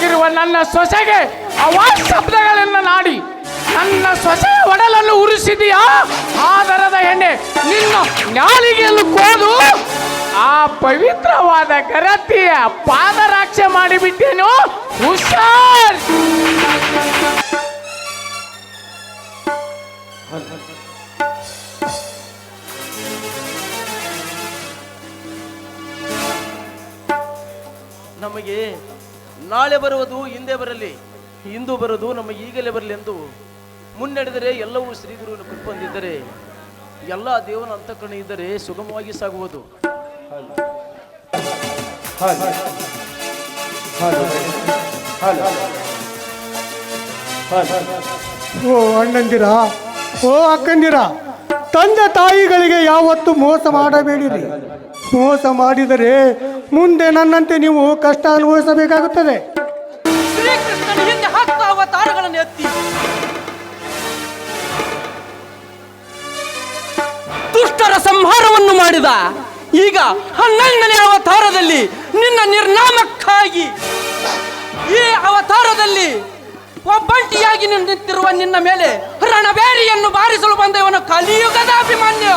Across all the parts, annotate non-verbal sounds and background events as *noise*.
ಕಳಸವಾಗಿರುವ ನನ್ನ ಸೊಸೆಗೆ ಅವಾಜ್ ಶಬ್ದಗಳನ್ನು ನಾಡಿ. ನನ್ನ ಸೊಸೆಯ ಒಡಲನ್ನು ಉರಿಸಿದೆಯಾ? ಆದರದ ಎಣ್ಣೆ ನಿನ್ನ ನಾಲಿಗೆಯಲ್ಲಿ ಕೋದು ಆ ಪವಿತ್ರವಾದ ಗರತಿಯ ಪಾದರಾಕ್ಷೆ ಮಾಡಿಬಿಟ್ಟೇನು? ಹುಷಾರ್! ನಮಗೆ ನಾಳೆ ಬರುವುದು, ಹಿಂದೆ ಬರಲಿ, ಇಂದು ಬರೋದು ನಮ್ಮ ಈಗಲೇ ಬರಲಿ ಎಂದು ಮುನ್ನಡೆದರೆ ಎಲ್ಲವೂ ಶ್ರೀಗುರುವಿನ ಕೃಪಂದಿದ್ದರೆ ಎಲ್ಲ ದೇವನ ಅಂತಃಕರಣ ಇದ್ದರೆ ಸುಗಮವಾಗಿ ಸಾಗುವುದು. ಓ ಅಣ್ಣಂದಿರ, ಓ ಅಕ್ಕಂದಿರ. ತಂದೆ ತಾಯಿಗಳಿಗೆ ಯಾವತ್ತು ಮೋಸ ಮಾಡಬೇಡಿರಿ. ಮೋಸ ಮಾಡಿದರೆ ಮುಂದೆ ನನ್ನಂತೆ ನೀವು ಕಷ್ಟ ಅನುಭವಿಸಬೇಕಾಗುತ್ತದೆ. ಶ್ರೀಕೃಷ್ಣನ ಹಿಂದೆ ಅವತಾರಗಳನ್ನು ದುಷ್ಟರ ಸಂಹಾರವನ್ನು ಮಾಡಿದ ಈಗ ಹನ್ನೆರಡನೇ ಅವತಾರದಲ್ಲಿ ನಿನ್ನ ನಿರ್ನಾಮಕ್ಕಾಗಿ ಈ ಅವತಾರದಲ್ಲಿ ಒಬ್ಬಂಟಿಯಾಗಿ ನಿಂತಿರುವ ನಿನ್ನ ಮೇಲೆ ರಣಬೇರಿಯನ್ನು ಬಾರಿಸಲು ಬಂದವನು ಕಲಿಯುಗದ ಅಭಿಮನ್ಯು.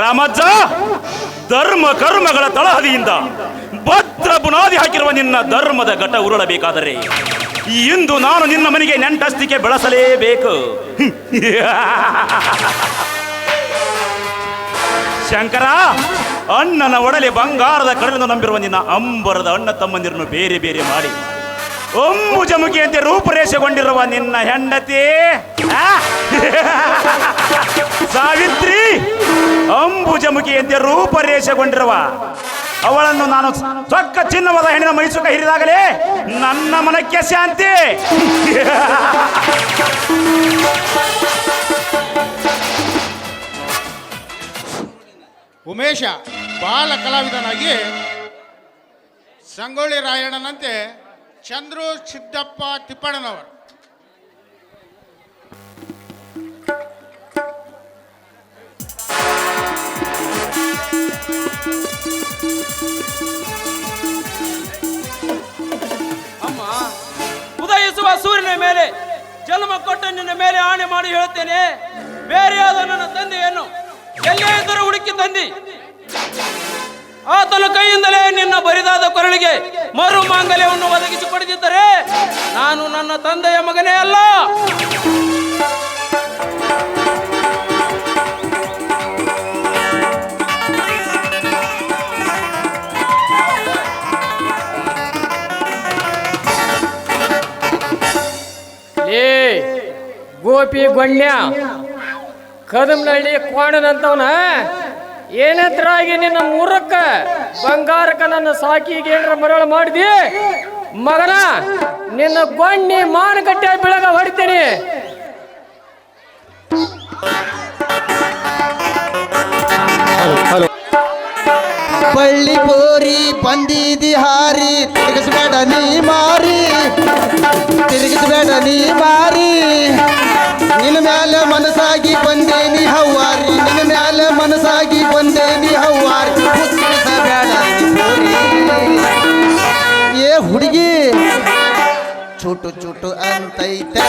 ರಾಮಜ್ಜ, ಧರ್ಮ ಕರ್ಮಗಳ ತಳಹದಿಯಿಂದ ಭದ್ರ ಬುನಾದಿ ಹಾಕಿರುವ ನಿನ್ನ ಧರ್ಮದ ಘಟ ಉರುಳಬೇಕಾದರೆ ಇಂದು ನಾನು ನಿನ್ನ ಮನೆಗೆ ನೆಂಟಸ್ತಿಕೆ ಬೆಳೆಸಲೇಬೇಕು. ಶಂಕರ, ಅಣ್ಣನ ಒಡಲೆ ಬಂಗಾರದ ಕಡಲನ್ನು ನಂಬಿರುವ ನಿನ್ನ ಅಂಬರದ ಅಣ್ಣ ತಮ್ಮಂದಿರನ್ನು ಬೇರೆ ಬೇರೆ ಮಾಡಿ. ಅಂಬುಜಮುಖಿಯಂತೆ ರೂಪುರೇಷೆಗೊಂಡಿರುವ ನಿನ್ನ ಹೆಂಡತಿ, ಆ? ಸಾವಿತ್ರಿ ಅಂಬುಜಮುಖಿಯಂತೆ ರೂಪರೇಷೆಗೊಂಡಿರುವ ಅವಳನ್ನು ನಾನು ಚೊಕ್ಕ ಚಿನ್ನವಾದ ಹೆಣ್ಣಿನ ಮೈಸೂಕ ಹಿರಿದಾಗಲೇ ನನ್ನ ಮನಕ್ಕೆ ಶಾಂತಿ ಉಮೇಶ ಬಾಲ ಕಲಾವಿದನಾಗಿ ಸಂಗೊಳ್ಳಿ ರಾಯಣ್ಣನಂತೆ ಚಂದ್ರು ಸಿದ್ದಪ್ಪ ತಿಪ್ಪಣ್ಣನವರು. ಅಮ್ಮ, ಉದಯಿಸುವ ಸೂರ್ಯನ ಮೇಲೆ, ಜನ್ಮ ಕೊಟ್ಟ ನಿನ್ನ ಮೇಲೆ ಆಣೆ ಮಾಡಿ ಹೇಳುತ್ತೇನೆ. ಬೇರೆಯಾದ ನನ್ನ ತಂದೆಯನ್ನು ಎಲ್ಲೇ ಇದ್ದರೂ ಹುಡುಕಿ ತಂದಿ. ಆತನ ಕೈಯಿಂದಲೇ ನಿನ್ನ ಬರಿದಾದ ಕೊರಳಿಗೆ ಮರು ಮಾಂಗಲ್ಯವನ್ನು ಒದಗಿಸಿ ಕೊಡದಿದ್ದರೆ ನಾನು ನನ್ನ ತಂದೆಯ ಮಗನೇ ಅಲ್ಲ. ಏ, ಗೋಪಿ ಗೊಣ್ಯ, ಕದಮ್ನಹಳ್ಳಿ ಕೋಣನಂತವನ ಏನತ್ರಾಗಿ ನಿನ್ನ ಮೂರಕ್ಕ ಬಂಗಾರಕ್ಕ ನನ್ನ ಸಾಕಿಗೆ ಏನರ ಮರಳ ಮಾಡಿದಿ? ಮಗನ ನಿನ್ನ ಬಣ್ಣಿ ಮಾನಗಟ್ಟೆ ಬೆಳಗ ಹೊಡಿತೀನಿ. ಬಳ್ಳಿ ಪೋರಿ ಬಂದಿದಿ ಹಾರಿ ತಿರುಗಿಸ್ಬೇಡ ನೀ ಮಾರಿ. ತಿರುಗಿಸ್ಬೇಡ ನೀ ಮಾರಿ. ನಿನ್ನ ಮ್ಯಾಲ ಮನಸ್ಸಾಗಿ ಬಂದೇನಿ ಹವ್ವಾರಿ ನಿನ್ನ ಮ್ಯಾಲ ಮನಸ್ಸಾಗಿ ಬಂದೇನಿ ಚುಟು ಚುಟು ಅಂತೈತೆ.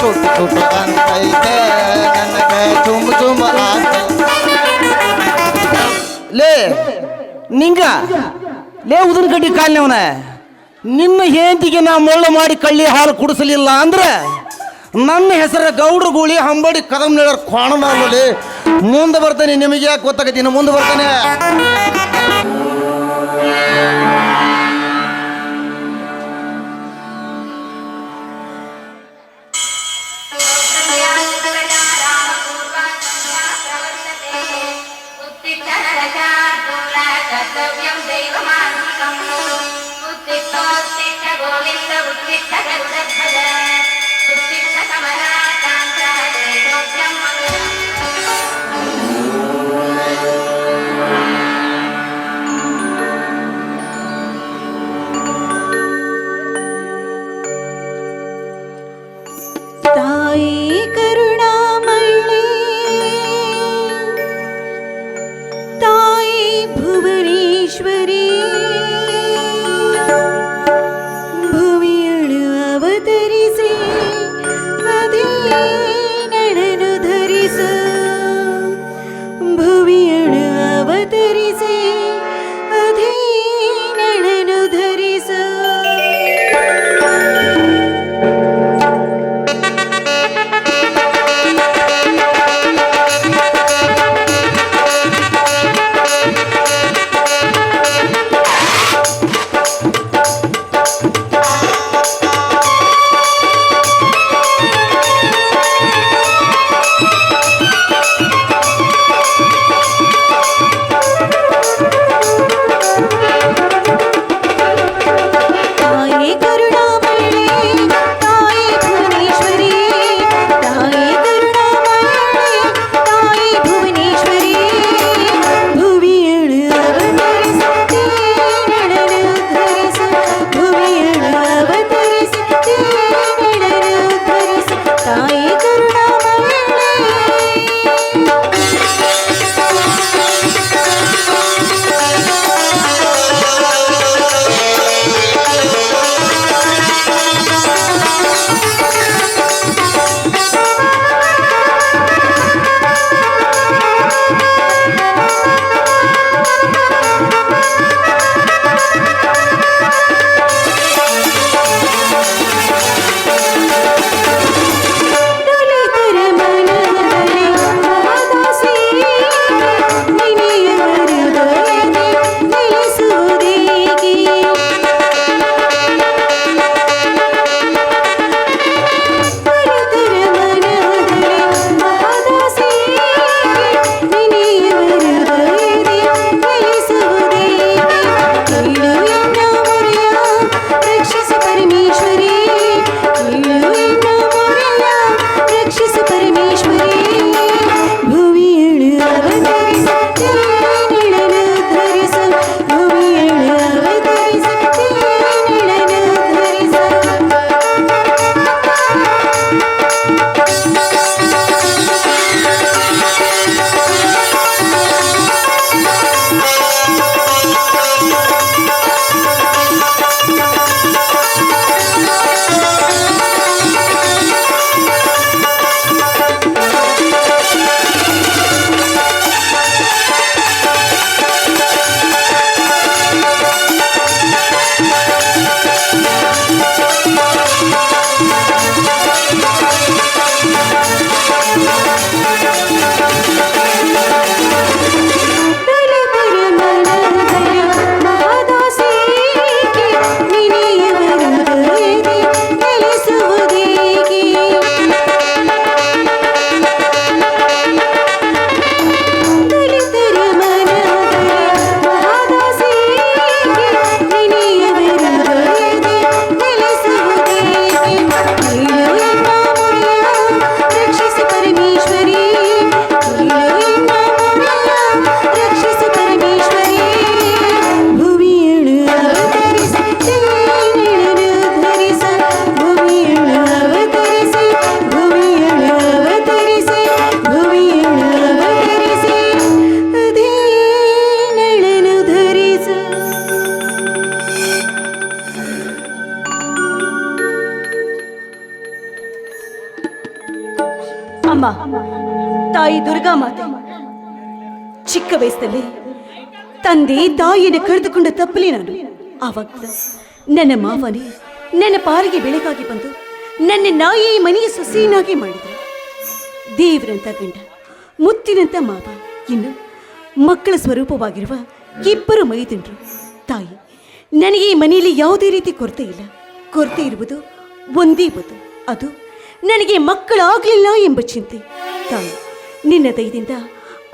ಚುಟು ಚುಟು ಅಂತೈತೆ. ನನಗೆ ಚುಮ್ ಚುಮ್ ಲೇ, ನಿಂಗ. ಲೇ, ಉದನ್ ಕಡ್ಡಿ ಕಾಲ್ನವನ ನಿನ್ನ ಹೆಂಡತಿಗೆ ನಾ ಮೊಳ್ಳು ಮಾಡಿ ಕಳ್ಳಿ ಹಾಲು ಕುಡಿಸಲಿಲ್ಲ ಅಂದ್ರೆ ನನ್ನ ಹೆಸರ ಗೌಡ್ರ ಗೂಳಿ ಹಂಬಡಿ ಕದಂ ನೀಡೋರು ಕೋಣ ಮುಂದೆ ಬರ್ತಾನೆ, ನಿಮಗೆ ಯಾಕೆ ಗೊತ್ತಾಗತ್ತೀನಿ ಮುಂದೆ ಬರ್ತಾನೆ. उत्तिष्ठ गरुडध्वज ವಯಸ್ಸಲ್ಲಿ ತಂದೆ ತಾಯಿಯನ್ನು ಕರೆದುಕೊಂಡ ತಪ್ಪಲಿ ನಾನು. ಆವಾಗ ನನ್ನ ಮಾವನೇ ನನ್ನ ಪಾರಿಗೆ ಬೆಳಕಾಗಿ ಬಂದು ನನ್ನ ನಾಯಿ ಮನೆಯ ಸೊಸೆಯನ್ನಾಗಿ ಮಾಡಿದ ದೇವರಂತ ಗಂಡ, ಮುತ್ತಿನಂತ ಮಾವ, ಇನ್ನು ಮಕ್ಕಳ ಸ್ವರೂಪವಾಗಿರುವ ಇಬ್ಬರು ಮೈದಂಡರು. ತಾಯಿ, ನನಗೆ ಈ ಮನೆಯಲ್ಲಿ ಯಾವುದೇ ರೀತಿ ಕೊರತೆ ಇಲ್ಲ. ಕೊರತೆ ಇರುವುದು ಒಂದೇ ಒಂದು. ಅದು ನನಗೆ ಮಕ್ಕಳಾಗಲಿಲ್ಲ ಎಂಬ ಚಿಂತೆ. ತಾಯಿ, ನಿನ್ನ ದಯದಿಂದ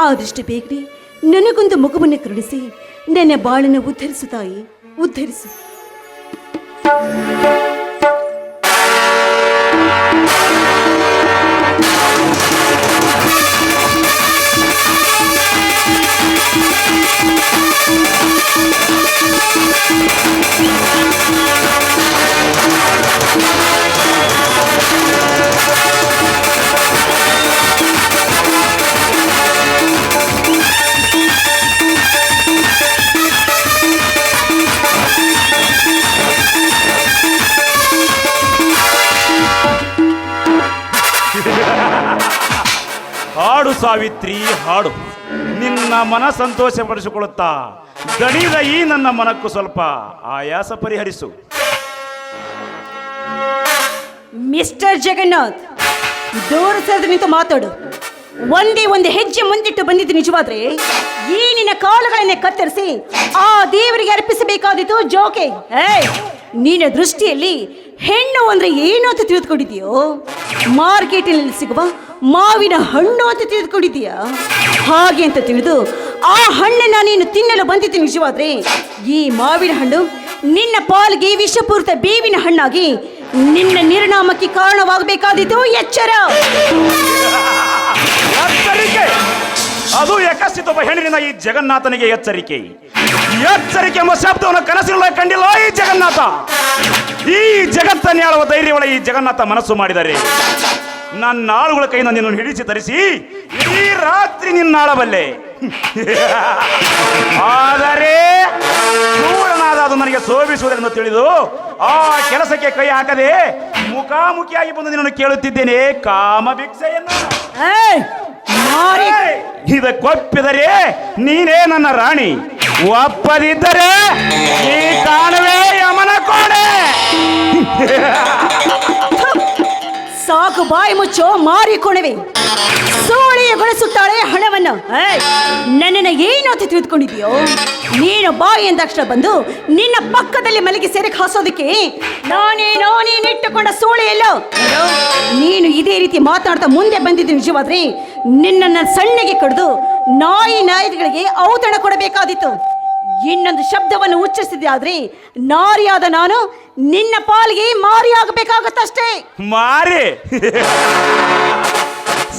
ಆದಷ್ಟು ಬೇಗನೆ ನನಗೊಂದು ಮಗುವನ್ನು ಕರುಣಿಸಿ ನನ್ನ ಬಾಳನ್ನು ಉದ್ಧರಿಸು ತಾಯಿ ಉದ್ಧರಿಸು. ಸಾವಿತ್ರಿ ಹಾಡು. ನಿನ್ನ ಮನ ಸಂತೋಷಪಡಿಸಿಕೊಳ್ಳುತ್ತಾ ದಣಿದ ಈ ನನ್ನ ಮನಕ್ಕೂ ಸ್ವಲ್ಪ ಆಯಾಸ ಪರಿಹರಿಸು. ಮಿಸ್ಟರ್ ಜಗನ್ನಾಥ್ ದೂರ ಸರಿದು ನಿಂತು ಮಾತಾಡು. ಒಂದೇ ಒಂದು ಹೆಜ್ಜೆ ಮುಂದಿಟ್ಟು ಬಂದಿದ್ದು ನಿಜವಾದ್ರೆ, ಈ ನಿನ್ನ ಕಾಲುಗಳನ್ನೇ ಕತ್ತರಿಸಿ ಆ ದೇವರಿಗೆ ಅರ್ಪಿಸಬೇಕಾದಿತ್ತು ಜೋಕೆ. ನಿನ್ನ ದೃಷ್ಟಿಯಲ್ಲಿ ಹೆಣ್ಣು ಅಂದ್ರೆ ಏನು ಅಂತ ತಿಳಿದುಕೊಂಡಿದೆಯೋ ಮಾರ್ಕೆಟಿನಲ್ಲಿ ಸಿಗುವ ಮಾವಿನ ಹಣ್ಣು ಅಂತ ತಿಳಿದುಕೊಂಡಿದ್ದೀಯಾ? ಹಾಗೆ ಅಂತ ತಿಳಿದು ಆ ಹಣ್ಣನ್ನ ನೀನು ತಿನ್ನಲು ಬಂದಿದ್ದು ನಿಜವಾದ್ರೆ, ಈ ಮಾವಿನ ಹಣ್ಣು ನಿನ್ನ ಪಾಲ್ಗೆ ವಿಷಪೂರಿತ ಬೇವಿನ ಹಣ್ಣಾಗಿ ನಿನ್ನ ನಿರ್ಣಾಮಕ್ಕೆ ಕಾರಣವಾಗಬೇಕಾದಿತ್ತು ಎಚ್ಚರ. *laughs* ಅದು ಯಕಸ್ಥಿತ ಹೆಣ್ಣಿನ ಈ ಜಗನ್ನಾಥನಿಗೆ ಎಚ್ಚರಿಕೆ. ಎಚ್ಚರಿಕೆ ಎಂಬ ಶಬ್ದವನ್ನು ಕನಸಿಲ್ಲ ಕಂಡಿಲ್ಲ ಈ ಜಗನ್ನಾಥ. ಈ ಜಗತ್ತನ್ನೇ ಆಳುವ ಧೈರ್ಯವಳ ಈ ಜಗನ್ನಾಥ ಮನಸ್ಸು ಮಾಡಿದರೆ ನನ್ನ ಆಳುಗಳ ಕೈಯಿಂದ ನಿನ್ನನ್ನು ಹಿಡಿಸಿ ತರಿಸಿ ಈ ರಾತ್ರಿ ನಿನ್ನ ಆಳಬಲ್ಲೆ. ಆದರೆ ಕ್ರೂರನಾದ ಅದು ನನಗೆ ಶೋಭಿಸುವುದೆಂದು ತಿಳಿದು ಆ ಕೆಲಸಕ್ಕೆ ಕೈ ಹಾಕದೆ ಮುಖಾಮುಖಿಯಾಗಿ ಬಂದು ನಿನ್ನನ್ನು ಕೇಳುತ್ತಿದ್ದೇನೆ. ಕಾಮ ಭಿಕ್ಷೆಯನ್ನು! ಮಾರಿ. ಇದಕ್ಕೊಪ್ಪಿದರೆ ನೀನೇ ನನ್ನ ರಾಣಿ. ಒಪ್ಪದಿದ್ದರೆ ಈ ಕಾಣುವೆ ಯಮನ ಕೋಣೆ. *laughs* ಸಾಕು ಬಾಯಿ ಮುಚ್ಚೋ ಮಾರಿಕೊಣವೆ ಸೋಳಿಯಗೊಳಿಸುತ್ತಾಳೆ ಹಣವನ್ನು. ಏಯ್! ನನ್ನನ್ನ ಏನು ಅಂತ ತಿಳಿದುಕೊಂಡಿದೆಯೋ ನೀನು ಬಾಯಿ ಎಂದಕ್ಷಣ ಬಂದು ನಿನ್ನ ಪಕ್ಕದಲ್ಲಿ ಮಲಗಿ ಸೇರಕ್ಕೆ ಹಾಸೋದಕ್ಕೆ ನಾನೇ ನೀನಿಟ್ಟುಕೊಂಡ ಸೋಳೆಯಲ್ಲ ನೀನು ಇದೇ ರೀತಿ ಮಾತಾಡ್ತಾ ಮುಂದೆ ಬಂದಿದ್ದು ನಿಜವಾದ್ರೆ ನಿನ್ನನ್ನು ಸಣ್ಣಗೆ ಕಡಿದು ನಾಯಿ ನಾಯಿಗಳಿಗೆ ಔತಣ ಕೊಡಬೇಕಾದಿತ್ತು. ಇನ್ನೊಂದು ಶಬ್ದವನ್ನು ಉಚ್ಚರಿಸಿದೆ ಆದ್ರೆ ನಾರಿಯಾದ ನಾನು ನಿನ್ನ ಪಾಲಿಗೆ ಮಾರಿಯಾಗಬೇಕಾಗತ್ತಷ್ಟೇ. ಮಾರಿ. *laughs*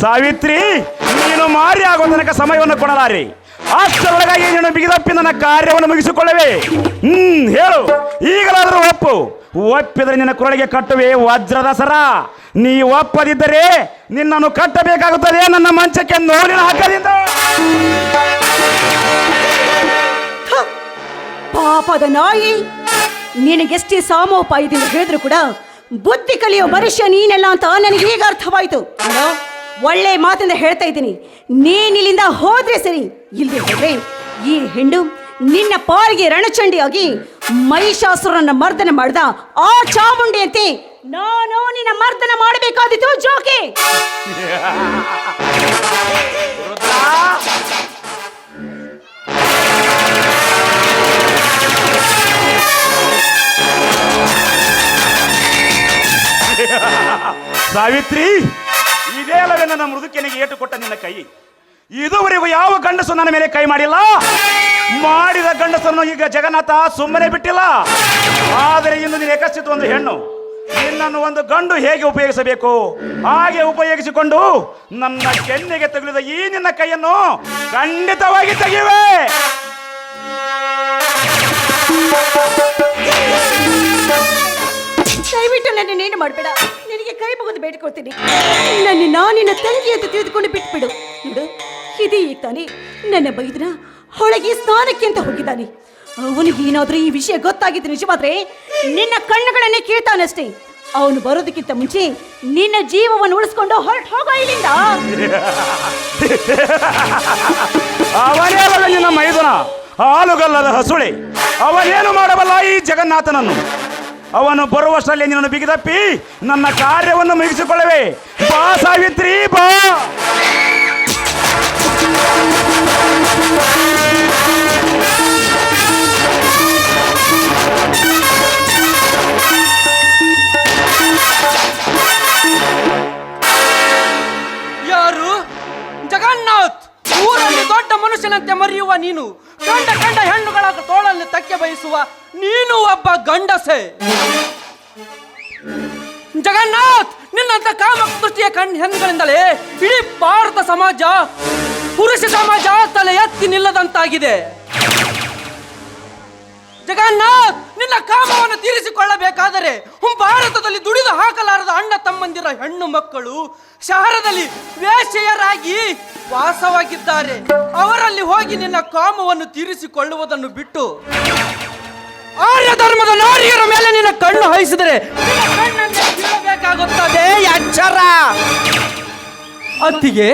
ಸಾವಿತ್ರಿ, ನೀನು ಮಾರಿ ಆಗುವ ತನಕ ಸಮಯವನ್ನು ಕೊಡಲಾರಿ. ಅಷ್ಟರೊಳಗಾಗಿ ನೀನು ಬಿಗಿದಪ್ಪಿ ನನ್ನ ಕಾರ್ಯವನ್ನು ಮುಗಿಸಿಕೊಳ್ಳವೆ. ಹ್ಮ್, ಹೇಳು. ಈಗಲಾದರೂ ಒಪ್ಪು. ಒಪ್ಪಿದರೆ ನಿನ್ನ ಕೊರಳಿಗೆ ಕಟ್ಟುವೆ ವಜ್ರದ ಸರ ನೀ ಒಪ್ಪದಿದ್ದರೆ ನಿನ್ನನ್ನು ಕಟ್ಟಬೇಕಾಗುತ್ತದೆ ನನ್ನ ಮಂಚಕ್ಕೆ ನೋಡಿನ ಹಾಕದಿಂದ ಪಾಪದ ನಾಯಿ ನಿನಗೆಷ್ಟೇ ಸಾಮೋಪಾಯದಿಂದ ಹೇಳಿದ್ರು ಕೂಡ ಬುದ್ಧಿ ಕಲಿಯೋ ಮನುಷ್ಯ ನೀನೆಲ್ಲ ಅಂತ ನನಗೆ ಈಗ ಅರ್ಥವಾಯ್ತು ಅಲೋ? ಒಳ್ಳೆ ಮಾತಿಂದ ಹೇಳ್ತಾ ಇದ್ದೀನಿ ನೀನಿಲ್ಲಿಂದ ಹೋದ್ರೆ ಸರಿ ಇಲ್ಲಿ ಹೋದ್ರೆ ಈ ಹೆಣ್ಣು ನಿನ್ನ ಪಾಲಿಗೆ ರಣಚಂಡಿಯಾಗಿ ಮಹಿಷಾಸುರನ ಮರ್ದನ ಮಾಡ್ದ ಆ ಚಾಮುಂಡಿಯಂತೆ ನಾನು ನಿನ್ನ ಮರ್ದನ ಮಾಡಬೇಕಾದಿತ್ತು ಜೋಕೆ *laughs* *laughs* ಸಾವಿತ್ರಿ, ಇದೇ ಅಲ್ಲವೇ ನನ್ನ ಮೃದುಕೆನಿಗೆ ಏಟು ಕೊಟ್ಟ ನಿನ್ನ ಕೈ. ಇದುವರೆಗೂ ಯಾವ ಗಂಡಸು ನನ್ನ ಮೇಲೆ ಕೈ ಮಾಡಿಲ್ಲ? ಮಾಡಿದ ಗಂಡಸನ್ನು ಈಗ ಜಗನ್ನಾಥ ಸುಮ್ಮನೆ ಬಿಟ್ಟಿಲ್ಲ. ಆದರೆ ಇಂದು ನೀನು ಏಕಸ್ಥಿತ ಒಂದು ಹೆಣ್ಣು. ನಿನ್ನನ್ನು ಒಂದು ಗಂಡು ಹೇಗೆ ಉಪಯೋಗಿಸಬೇಕು? ಹಾಗೆ ಉಪಯೋಗಿಸಿಕೊಂಡು ನನ್ನ ಕೆನ್ನೆಗೆ ತಗುಲಿದ ಈ ನಿನ್ನ ಕೈಯನ್ನು ಖಂಡಿತವಾಗಿ ತೆಗೆಯುವೆ. ದಯವಿಟ್ಟು ನನ್ನ ನೀನು ಮಾಡಬೇಡ. ನಿನಗೆ ಕೈ ಮುಗಿದು ಬೇಡ್ಕೊಳ್ತೀನಿ ನನ್ನ ನಾನಿನ ತಂಗಿ ಅಂತ ತಿಳಿದುಕೊಂಡು ಬಿಟ್ಬಿಡು. ನೋಡು, ಇದೇ ಈಗ ನನ್ನ ಬೈದನ ಹೊಳಗೆ ಸ್ನಾನಕ್ಕೆ ಅಂತ ಹೋಗಿದ್ದಾನೆ. ಅವನಿಗೆ ಏನಾದರೂ ಈ ವಿಷಯ ಗೊತ್ತಾಗಿದ್ದು ನಿಜವಾದ್ರೆ ನಿನ್ನ ಕಣ್ಣುಗಳನ್ನೇ ಕೇಳ್ತಾನಷ್ಟೇ. ಅವನು ಬರೋದಕ್ಕಿಂತ ಮುಂಚೆ ನಿನ್ನ ಜೀವವನ್ನು ಉಳಿಸ್ಕೊಂಡು ಹೊರಟು ಹೋಗೋ ಇಲ್ಲಿಂದ. ಅವನೇ ಅಲ್ಲವೇ ನಿನ್ನ ಮೈದನ. ಹಾಲುಗಲ್ಲದ ಹಸುಳೆ. ಅವನೇನು ಮಾಡಬಲ್ಲ ಈ ಜಗನ್ನಾಥನನ್ನು? ಅವನು ಬರುವಷ್ಟರಲ್ಲಿ ನಿನ್ನನ್ನು ಬಿಗಿದಪ್ಪಿ ನನ್ನ ಕಾರ್ಯವನ್ನು ಮುಗಿಸಿಕೊಳ್ಳವೆ. ಬಾ ಸಾವಿತ್ರಿ ಬಾ. ಸಮಾಜ, ಪುರುಷ ಸಮಾಜ ತಲೆ ಎತ್ತಿ ನಿಲ್ಲದಂತಾಗಿದೆ. ಜಗನ್ನಾಥ್, ನಿನ್ನ ಕಾಮವನ್ನು ತೀರಿಸಿಕೊಳ್ಳಬೇಕಾದರೆ ಭಾರತದಲ್ಲಿ ದುಡಿದು ಹಾಕಲಾರದ ಅಣ್ಣ ತಮ್ಮಂದಿರ ಹೆಣ್ಣು ಮಕ್ಕಳು ಶಹರದಲ್ಲಿ ವೇಶ್ಯೆಯರಾಗಿ ವಾಸವಾಗಿದ್ದಾರೆ. ಅವರಲ್ಲಿ ಹೋಗಿ ನಿನ್ನ ಕಾಮವನ್ನು ತೀರಿಸಿಕೊಳ್ಳುವುದನ್ನು ಬಿಟ್ಟು ಆರ್ಯ ಧರ್ಮದ ನಾರಿಯರ ಮೇಲೆ ನಿನ್ನ ಕಣ್ಣು ಹಾಯಿಸಿದರೆ ನಿನ್ನ ಕಣ್ಣನ್ನೇ ಅತ್ತಿಗೆ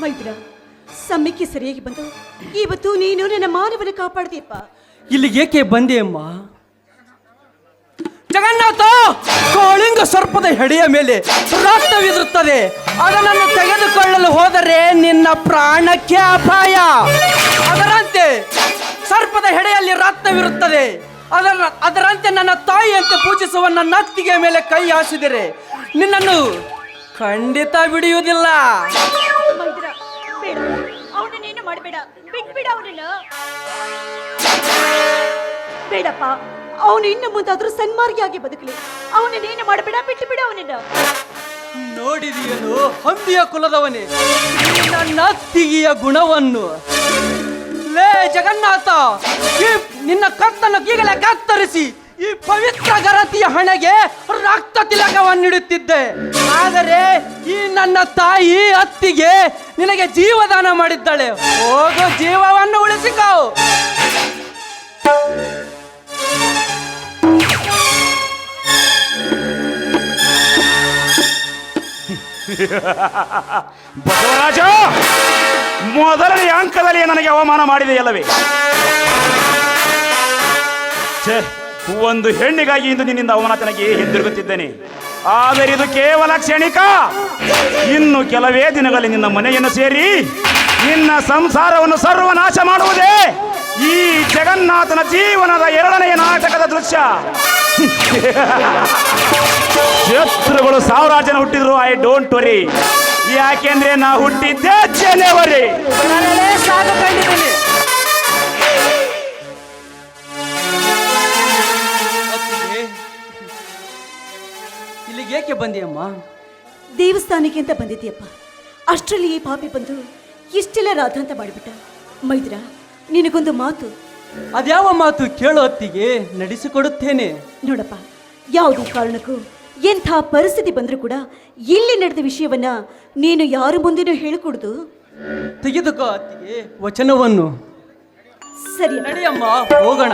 ಮೈದ್ರ ಸಮಯಕ್ಕೆ ಸರಿಯಾಗಿ ಬಂದು ಇವತ್ತು ನೀನು ನನ್ನ ಮಾನವನ ಕಾಪಾಡ್ತೀಯಪ್ಪ. ಇಲ್ಲಿ ಏಕೆ ಬಂದೆ ಅಮ್ಮ? ಜಗನ್ನಾಥ, ಕೋಳಿಂಗ ಸರ್ಪದ ಹೆಡೆಯ ಮೇಲೆ ರಕ್ತವಿರುತ್ತದೆ ಅದನ್ನು ತೆಗೆದುಕೊಳ್ಳಲು ಹೋದರೆ ನಿನ್ನ ಪ್ರಾಣಕ್ಕೆ ಅಪಾಯ. ಅದರಂತೆ ಸರ್ಪದ ಹೆಡೆಯಲ್ಲಿ ರಕ್ತವಿರುತ್ತದೆ ಅದರ, ಅದರಂತೆ ನನ್ನ ತಾಯಿಯಂತೆ ಪೂಜಿಸುವ ನನ್ನ ಅತ್ತಿಗೆ ಮೇಲೆ ಕೈ ಹಾಸಿದರೆ ನಿನ್ನನ್ನು ಖಂಡಿತ ಬಿಡಿಯುವುದಿಲ್ಲ. ಮಾಡಬೇಡ. ಬಿಟ್ಬಿಡ ಅವನನ್ನ ಬೇಡಪ್ಪ, ಅವನು ಇನ್ನು ಮುಂದಾದ್ರೂ ಸನ್ಮಾರ್ಗಿಯಾಗಿ ಬದುಕಲಿ. ಅವನನ್ನೇನು ಮಾಡಬೇಡ ಬಿಟ್ಟು ಬಿಡ ಅವನನ್ನ. ನೋಡಿದೆಯನು, ಹಂದಿಯ ಕುಲದವನೇ. ನನ್ನ ತಿಗಿಯ ಗುಣವನ್ನು. ಲೇ ಜಗನ್ನಾಥ ಈ ನಿನ್ನ ಕತ್ತನ್ನು ಈಗಲೇ ಕತ್ತರಿಸಿ. ಈ ಪವಿತ್ರ ಗರತಿಯ ಹಣೆಗೆ ರಕ್ತ ತಿಲಕವನ್ನಿಡುತ್ತಿದ್ದೆ. ಆದರೆ ಈ ನನ್ನ ತಾಯಿ ಅತ್ತಿಗೆ ನಿನಗೆ ಜೀವದಾನ ಮಾಡಿದ್ದಾಳೆ. ಹೋಗು, ಜೀವವನ್ನು ಉಳಿಸಿಕೋ. ಬಸವರಾಜ, ಮೊದಲನೇ ಅಂಕದಲ್ಲಿ ನನಗೆ ಅವಮಾನ ಮಾಡಿದೆಯಲ್ಲವೇ? ಛೇ ಒಂದು ಹೆಣ್ಣಿಗಾಗಿ ಇಂದು ನಿನ್ನಿಂದ ಅವಮಾನತನಕ್ಕೆ ಹಿಂದಿರುಗುತ್ತಿದ್ದೇನೆ. ಆದರೆ ಇದು ಕೇವಲ ಕ್ಷಣಿಕ. ಇನ್ನು ಕೆಲವೇ ದಿನಗಳಲ್ಲಿ ನಿನ್ನ ಮನೆಯನ್ನು ಸೇರಿ ನಿನ್ನ ಸಂಸಾರವನ್ನು ಸರ್ವನಾಶ ಮಾಡುವುದೇ ಈ ಜಗನ್ನಾಥನ ಜೀವನದ ಎರಡನೆಯ ನಾಟಕದ ದೃಶ್ಯ. ಶತ್ರುಗಳು ಸಾವಿರಾರು ಜನ ಹುಟ್ಟಿದ್ರು ಐ ಡೋಂಟ್ ವರಿ ಯಾಕೆಂದ್ರೆ ನಾ ಹುಟ್ಟಿದ್ದೆ ಜನವರಿ. ಇಲ್ಲಿಗೆ ಏಕೆ ಬಂದಿಯಮ್ಮ? ದೇವಸ್ಥಾನಕ್ಕೆ ಅಂತ ಬಂದಿದ್ದೀಯಪ್ಪ. ಅಷ್ಟರಲ್ಲಿ ಈ ಪಾಪಿ ಬಂದು ಇಷ್ಟೆಲ್ಲ ರಾಧಾಂತ ಮಾಡಿಬಿಟ್ಟ. ಮೈದ್ರ ನಿನಗೊಂದು ಮಾತು. ಅದ್ಯಾವ ಮಾತು ಕೇಳೋ ಹೊತ್ತಿಗೆ ನಡೆಸಿಕೊಡುತ್ತೇನೆ. ನೋಡಪ್ಪ ಯಾವುದೇ ಕಾರಣಕ್ಕೂ ಎಂಥ ಪರಿಸ್ಥಿತಿ ಬಂದರೂ ಕೂಡ ಇಲ್ಲಿ ನಡೆದ ವಿಷಯವನ್ನ ನೀನು ಯಾರು ಮುಂದೆನೂ ಹೇಳಿಕೊಡುದು? ತೆಗೆದುಕೋ ಅತ್ತಿಗೆ ವಚನವನ್ನು. ಸರಿ ನಡಿಯಮ್ಮ ಹೋಗೋಣ.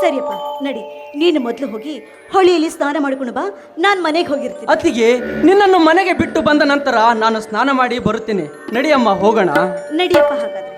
ಸರಿಯಪ್ಪ ನಡಿ. ನೀನು ಮೊದಲು ಹೋಗಿ ಹೊಳೆಯಲ್ಲಿ ಸ್ನಾನ ಮಾಡ್ಕೊಂಡು ಬಾ ನಾನು ಮನೆಗೆ ಹೋಗಿರ್ತೀನಿ. ಅತ್ತಿಗೆ ನಿನ್ನನ್ನು ಮನೆಗೆ ಬಿಟ್ಟು ಬಂದ ನಂತರ ನಾನು ಸ್ನಾನ ಮಾಡಿ ಬರುತ್ತೇನೆ. ನಡಿಯಮ್ಮ ಹೋಗೋಣ. ನಡಿಯಪ್ಪ ಹಾಗಾದ್ರೆ.